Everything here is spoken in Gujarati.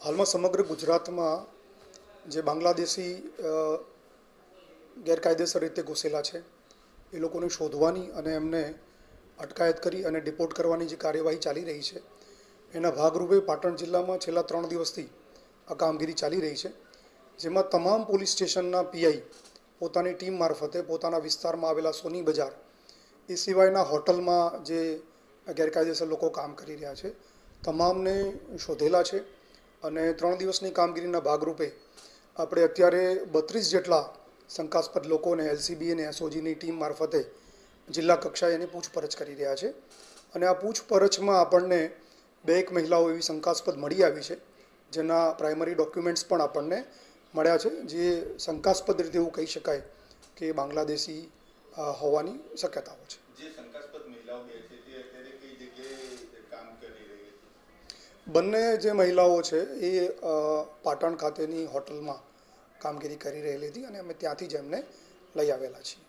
હાલમાં સમગ્ર ગુજરાતમાં જે બાંગ્લાદેશી ગેરકાયદેસર રીતે ઘૂસેલા છે, એ લોકોને શોધવાની અને એમને અટકાયત કરી અને ડિપોર્ટ કરવાની જે કાર્યવાહી ચાલી રહી છે, એના ભાગરૂપે પાટણ જિલ્લામાં છેલ્લા ત્રણ દિવસથી આ કામગીરી ચાલી રહી છે, જેમાં તમામ પોલીસ સ્ટેશનના પીઆઈ, પોતાની ટીમ મારફતે પોતાના વિસ્તારમાં આવેલા સોની બજાર, એ સિવાયના હોટલમાં જે ગેરકાયદેસર લોકો કામ કરી રહ્યા છે, તમામને શોધેલા છે અને ત્રણ દિવસની કામગીરીના ભાગરૂપે આપણે અત્યારે બત્રીસ જેટલા શંકાસ્પદ લોકોને એલસીબી અને એસઓજીની ટીમ મારફતે જિલ્લા કક્ષાએ એની પૂછપરછ કરી રહ્યા છે. અને આ પૂછપરછમાં આપણને બે એક મહિલાઓ એવી શંકાસ્પદ મળી આવી છે, જેના પ્રાઇમરી ડોક્યુમેન્ટ્સ પણ આપણને મળ્યા છે, જે શંકાસ્પદ રીતે એવું કહી શકાય કે બાંગ્લાદેશી હોવાની શક્યતાઓ છે. જે શંકાસ્પદ મહિલાઓ છે તે અત્યારે કઈ જગ્યાએ કામ કરી રહી હતી બંને જે મહિલાઓ છે એ પાટણ ખાતેની હોટલમાં કામગીરી કરી રહેલી હતી અને અમે ત્યાંથી જ એમને લઈ આવેલા છીએ.